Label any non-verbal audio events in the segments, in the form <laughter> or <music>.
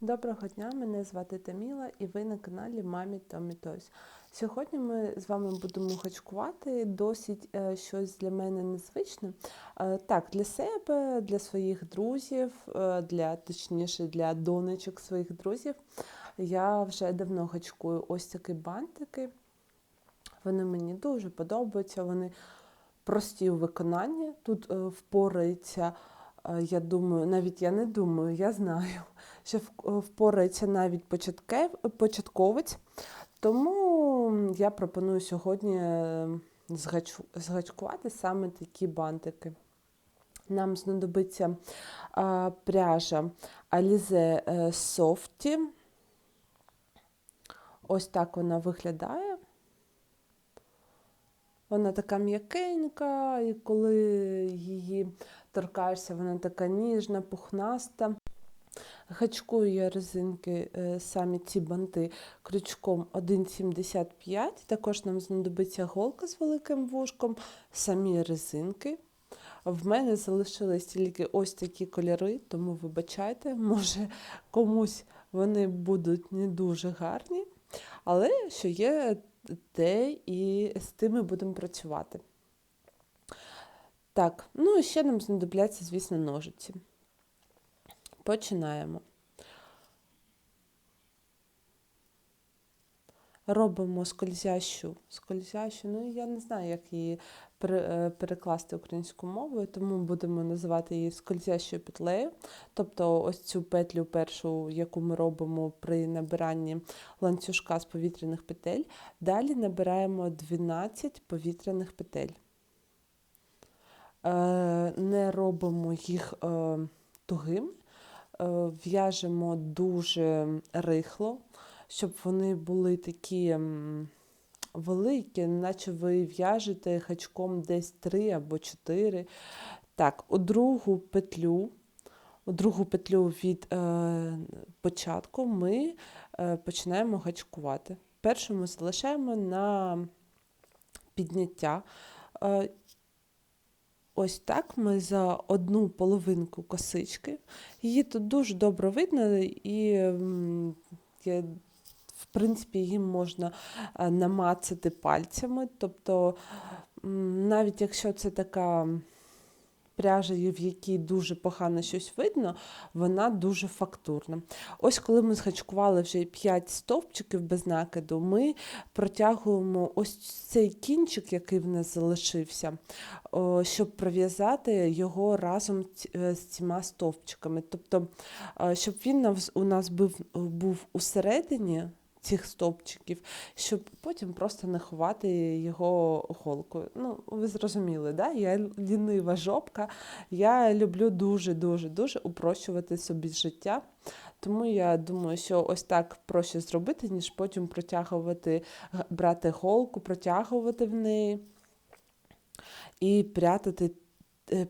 Доброго дня, мене звати Таміла і ви на каналі Мамі Томі Тойс. Сьогодні ми з вами будемо хачкувати досить е, щось для мене незвичне. Е, так, для себе, для своїх друзів, е, для точніше для донечок своїх друзів. Я вже давно хачкую ось такі бантики. Вони мені дуже подобаються, вони прості у виконанні. Тут впорається. Я думаю, навіть я не думаю, я знаю, що впорається навіть початковець. Тому я пропоную сьогодні е, згачкувати саме такі бантики. Нам знадобиться пряжа Alize е, Softy. Ось так вона виглядає. Вона така м'якенька, і коли її торкаєшся, вона така ніжна, пухнаста. Гачкую я резинки е, самі ці банти крючком 1,75. Також нам знадобиться голка з великим вушком, самі резинки. В мене залишились тільки ось такі кольори, тому вибачайте, може комусь вони будуть не дуже гарні. Але що є, те і з тими будемо працювати. Так, ну і ще нам знадобляться, звісно, ножиці. Починаємо. Робимо скользящу, скользящу, ну я не знаю, як її перекласти українською мовою, тому будемо називати її скользящою петлею. Тобто ось цю петлю першу, яку ми робимо при набиранні ланцюжка з повітряних петель. Далі набираємо 12 повітряних петель. Е, Не робимо їх е, тугим, е, в'яжемо дуже рихло, щоб вони були такі великі, наче ви в'яжете гачком десь 3 або 4. Так, у другу петлю, у другу петлю від е, початку ми е, починаємо гачкувати. Першу ми залишаємо на підняття. Е, Ось так ми за одну половинку косички. Її тут дуже добре видно, і я, в принципі її можна е, намацати пальцями. Тобто, навіть якщо це така пряжа, в якій дуже погано щось видно, вона дуже фактурна. Ось коли ми згачкували вже 5 стовпчиків без накиду, ми протягуємо ось цей кінчик, який в нас залишився, щоб пров'язати його разом е, з цими стовпчиками. Тобто, е, щоб він у нас був усередині цих стовпчиків, щоб потім просто не ховати його голкою. Ну, ви зрозуміли, да? я лінива жопка, я люблю дуже-дуже дуже упрощувати собі життя. Тому я думаю, що ось так проще зробити, ніж потім протягувати, брати голку, протягувати в неї і прятати,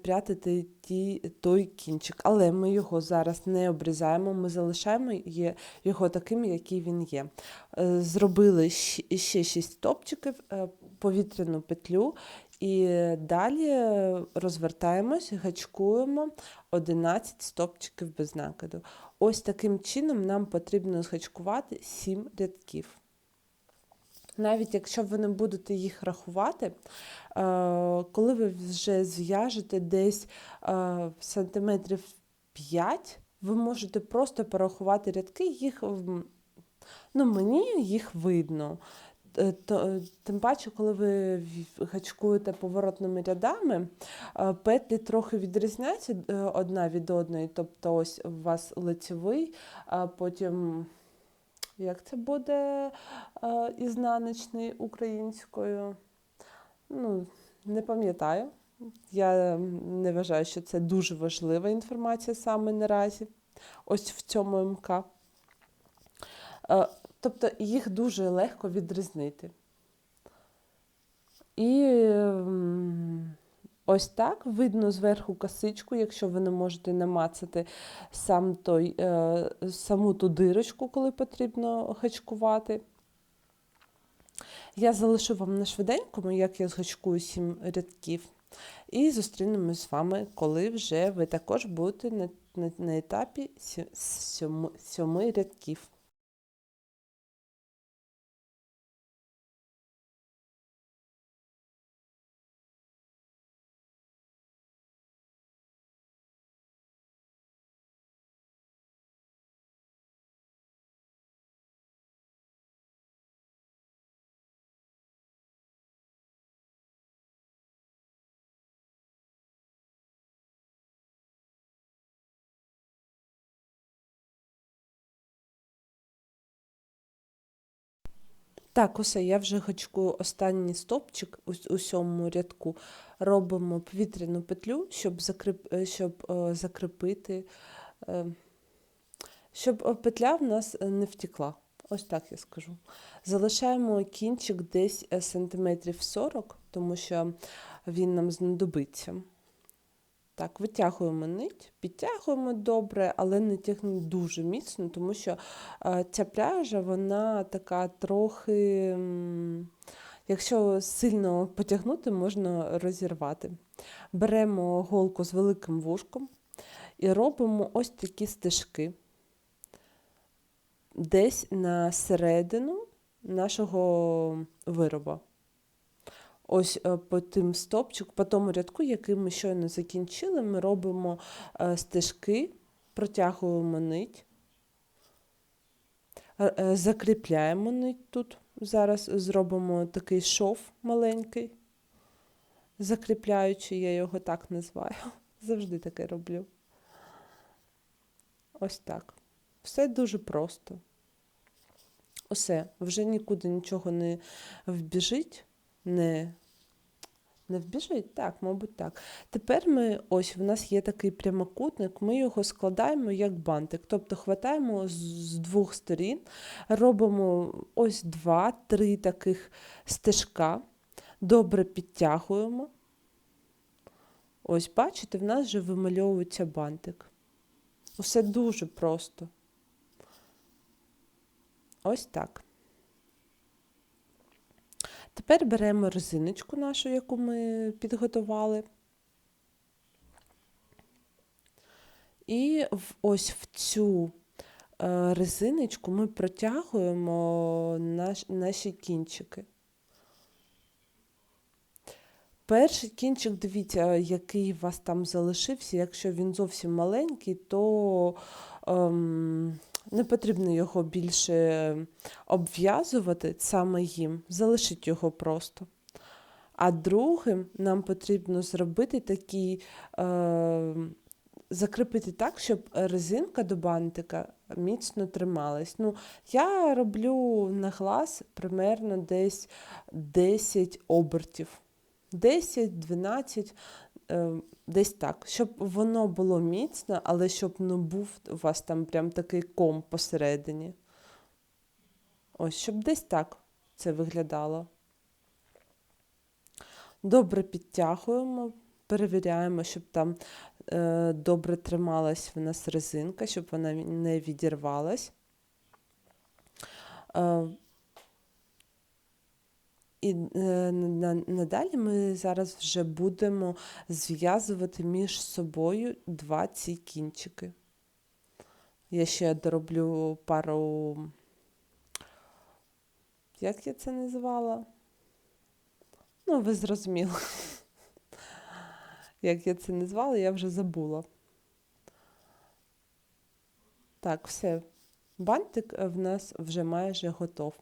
прятати ті, той кінчик. Але ми його зараз не обрізаємо, ми залишаємо його таким, який він є. Е, Зробили ще 6 топчиків, е, повітряну петлю. І далі е, розвертаємось, гачкуємо 11 стопчиків без накиду. Ось таким чином нам потрібно згачкувати 7 рядків. Навіть якщо ви не будете їх рахувати, е, коли ви вже зв'яжете десь е, сантиметрів 5, ви можете просто порахувати рядки, їх, ну, мені їх видно. Е, тим паче, коли ви гачкуєте поворотними рядами, петлі трохи відрізняються одна від одної. Тобто ось у вас лицевий, а потім як це буде е, ізнаночний українською? Ну, не пам'ятаю. Я не вважаю, що це дуже важлива інформація саме наразі. Ось в цьому МК. Е, Тобто їх дуже легко відрізнити. І м, ось так видно зверху косичку, якщо ви не можете намацати сам той, е, саму ту дирочку, коли потрібно гачкувати. Я залишу вам на швиденькому, як я згачкую сім рядків. І зустрінемось з вами, коли вже ви також будете на- на, на етапі сьоми рядків. Так, усе, я вже гачку останній стопчик у, сьомому рядку. Робимо повітряну петлю, щоб, закріп, е, щоб е, закріпити, е, щоб е, петля в нас е, не втекла. Ось так я скажу. Залишаємо кінчик десь сантиметрів 40, тому що він нам знадобиться. Так, витягуємо нить, підтягуємо добре, але не тягнемо дуже міцно, тому що е, ця пряжа, вона така трохи, якщо сильно потягнути, можна розірвати. Беремо голку з великим вушком і робимо ось такі стежки десь на середину нашого вироба. Ось е, по тим стопчик, по тому рядку, який ми щойно закінчили, ми робимо е, стежки, протягуємо нить, е, закріпляємо нить тут. Зараз зробимо такий шов маленький, закріпляючи, я його так називаю. <laughs> Завжди таке роблю. Ось так. Все дуже просто. Усе, вже нікуди нічого не вбіжить, не, не вбіжить? Так, мабуть, так. Тепер ми, ось в нас є такий прямокутник, ми його складаємо як бантик. Тобто хватаємо з, двох сторін, робимо ось два-три таких стежка, добре підтягуємо. Ось, бачите, в нас вже вимальовується бантик. Усе дуже просто. Ось так. Тепер беремо резиночку нашу, яку ми підготували. І ось в цю е, резиночку ми протягуємо наші кінчики. Перший кінчик, дивіться, який у вас там залишився. Якщо він зовсім маленький, то ем, не потрібно його більше обв'язувати саме їм, залишіть його просто. А другим нам потрібно зробити такий, е, закріпити так, щоб резинка до бантика міцно трималась. Ну, я роблю на глаз примерно десь 10 обертів. 10-12, е, десь так, щоб воно було міцно, але щоб не був у вас там прям такий ком посередині. Ось, щоб десь так це виглядало. Добре підтягуємо, перевіряємо, щоб там е, добре трималась в нас резинка, щоб вона не відірвалась. Е, і е, надалі ми зараз вже будемо зв'язувати між собою два ці кінчики. Я ще дороблю пару. Як я це назвала? Ну, ви зрозуміли. Як я це назвала, я вже забула. Так, все. Бантик е, в нас вже майже готов.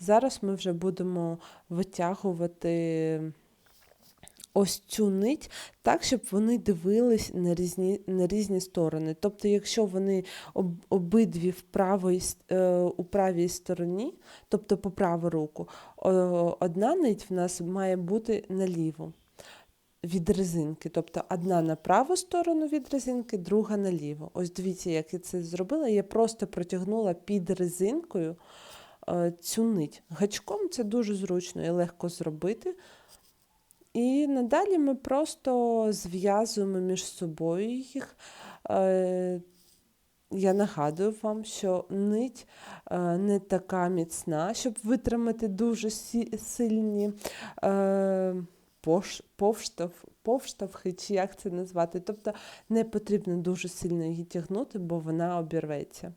Зараз ми вже будемо витягувати ось цю нить так, щоб вони дивились на різні, на різні сторони. Тобто, якщо вони об, обидві в правій, е, у правій стороні, тобто по праву руку, одна нить в нас має бути наліво від резинки. Тобто одна на праву сторону від резинки, друга наліво. Ось дивіться, як я це зробила. Я просто протягнула під резинкою е, цю нить. Гачком це дуже зручно і легко зробити. І надалі ми просто зв'язуємо між собою їх. Е, Я нагадую вам, що нить е, не така міцна, щоб витримати дуже сильні повштовх, повштовхи, чи як це назвати. Тобто не потрібно дуже сильно її тягнути, бо вона обірветься.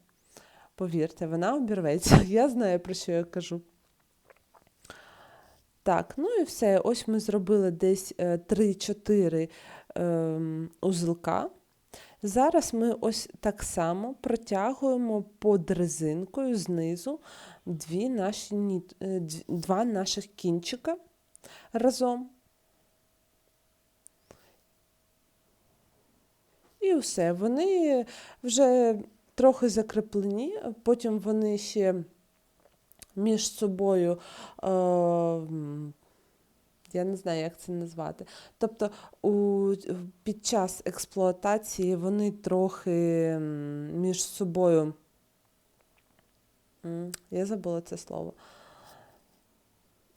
Повірте, вона обірветься. <laughs> Я знаю, про що я кажу. Так, ну і все. Ось ми зробили десь е, 3-4 ем, узелка. Зараз ми ось так само протягуємо під резинкою знизу дві наші е, два наших кінчика разом. І все. Вони вже трохи закріплені, потім вони ще між собою, е, я не знаю, як це назвати. Тобто у, під час експлуатації вони трохи між собою. Я забула це слово.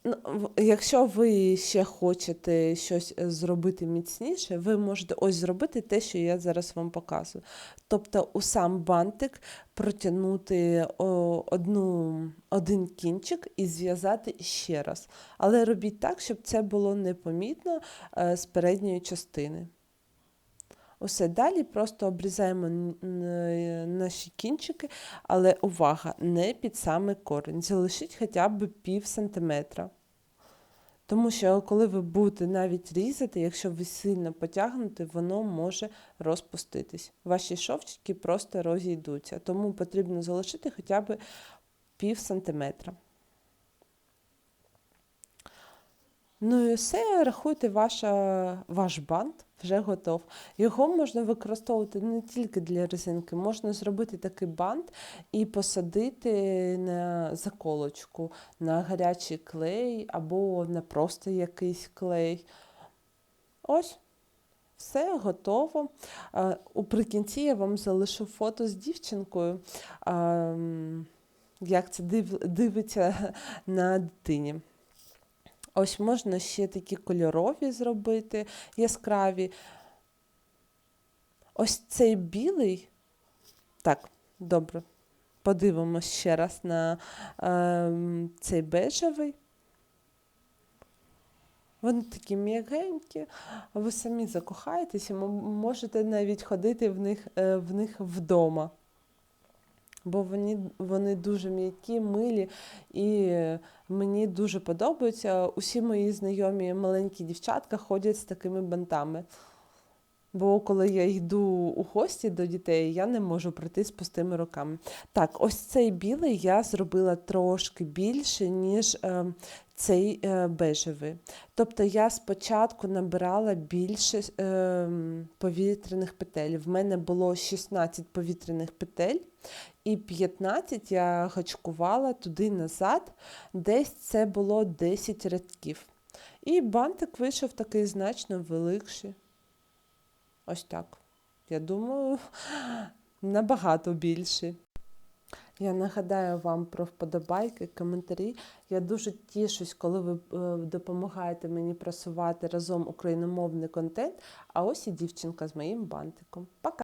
Ну, Якщо ви ще хочете щось е, зробити міцніше, ви можете ось зробити те, що я зараз вам показую. Тобто у сам бантик протягнути одну, один кінчик і зв'язати ще раз. Але робіть так, щоб це було непомітно е, з передньої частини. Усе далі просто обрізаємо наші кінчики, але увага, не під самий корінь. Залишіть хоча б пів сантиметра. Тому що коли ви будете навіть різати, якщо ви сильно потягнете, воно може розпуститись. Ваші шовчики просто розійдуться. Тому потрібно залишити хоча б пів сантиметра. Ну і все, рахуйте, ваша, ваш бант вже готов. Його можна використовувати не тільки для резинки, можна зробити такий бант і посадити на заколочку, на гарячий клей або на просто якийсь клей. Ось. Все готово. Уприкінці я вам залишу фото з дівчинкою, як це дивиться <laughs> на дитині. Ось можна ще такі кольорові зробити, яскраві. Ось цей білий. Так, добре. Подивимось ще раз на ем, цей бежевий. Вони такі м'ягенькі, ви самі м- можете навіть ходити в них, е, в них вдома. Бо вони, вони дуже м'які, милі, і мені дуже подобаються. Усі мої знайомі маленькі дівчатка ходять з такими бантами. Бо коли я йду у гості до дітей, я не можу прийти з пустими руками. Так, ось цей білий я зробила трошки більше, ніж е, цей е, бежевий. Тобто я спочатку набирала більше е, повітряних петель. В мене було 16 повітряних петель, і 15 я гачкувала туди назад, десь це було 10 рядків. І бантик вийшов такий значно великший. Ось так. Я думаю, <laughs> набагато більший. Я нагадаю вам про вподобайки, коментарі. Я дуже тішусь, коли ви е, допомагаєте мені просувати разом україномовний контент. А ось і дівчинка з моїм бантиком. Пока!